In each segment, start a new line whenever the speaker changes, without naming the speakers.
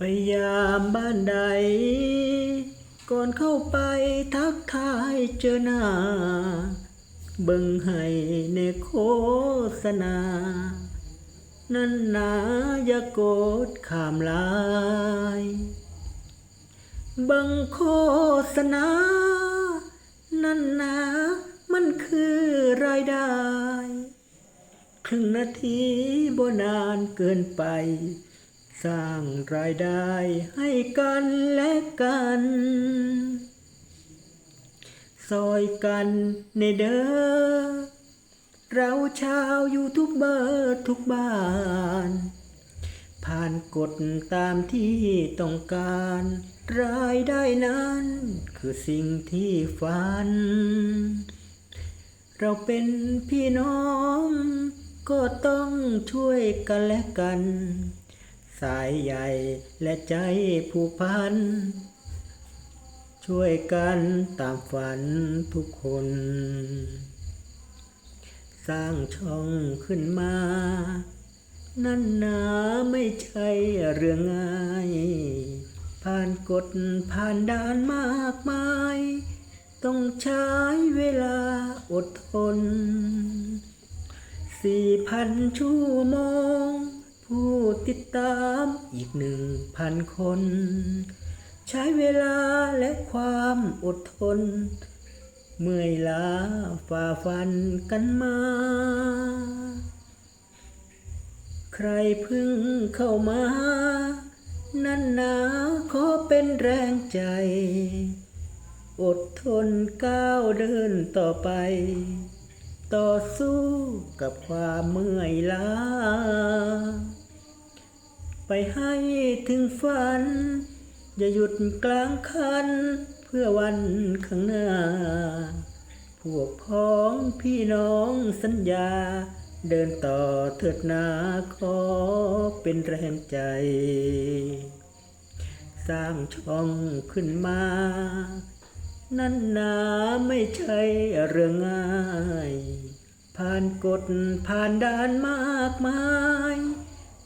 ไปยามบ้านใด ก่อนเข้าไปทักทายเจอหน้า เบิ่งให้ในโฆษณา นั่นนาอย่าโกดขามลายบิ่งโฆษณา นั่นนะมันคือรายได้ ครึ่งนาทีบ่นานเกินไป สร้างรายได้ให้กันและกัน ซอยกันในเด้อ เราชาวยูทูบเบอร์ทุกบ้าน ผ่านกฎตามที่ต้องการ รายได้นั้น คือสิ่งที่ฝัน เราเป็นพี่น้อง ก็ต้องช่วยกันและกัน สายใหญ่และใจผูกพัน ช่วยกันตามฝันทุกคน สร้างช่องขึ้นมา นั่นหนาไม่ใช่เรื่องง่าย ผ่านกฎผ่านด่านมากมาย ต้องใช้เวลาอดทนสี่พันชั่วโมง ผู้ติดตามอีกหนึ่งพันคน ใช้เวลาและความอดทน เมื่อยล้าฝ่าฟันกันมา ใครพึ่งเข้ามา นั่นนาขอเป็นแรงใจ อดทนก้าวเดินต่อไปต่อสู้กับความเมื่อยล้า ไปให้ถึงฝัน อย่าหยุดกลางคัน เพื่อวันข้างหน้า พวกพ้องพี่น้องสัญญา เดินต่อเถิดนาขอเป็นแรงใจ สร้างช่องขึ้นมา นั่นนาไม่ใช่เรื่องง่าย ผ่านกฎผ่านด่านมากมาย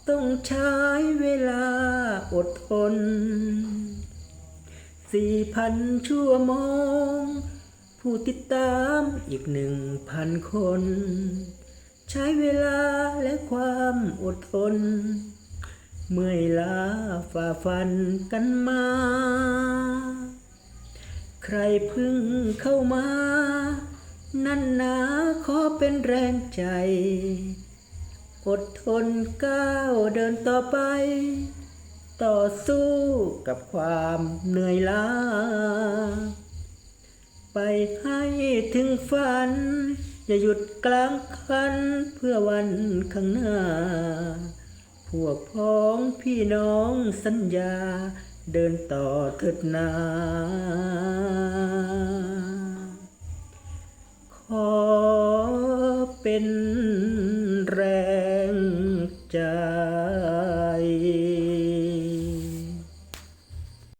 ต้องใช้เวลาอดทนสี่พันชั่วโมง ผู้ติดตามอีกหนึ่งพันคน ใช้เวลาและความอดทน เมื่อยล้าฝ่าฟันกันมา ใครพึ่งเข้ามา นั่นนาขอเป็นแรงใจ อดทนก้าวเดินต่อไป ต่อสู้กับความเหนื่อยล้า ไปให้ถึงฝัน อย่าหยุดกลางคันเพื่อวันข้างหน้า พวกพ้องพี่น้องสัญญา เดินต่อเถิดนาขอเป็น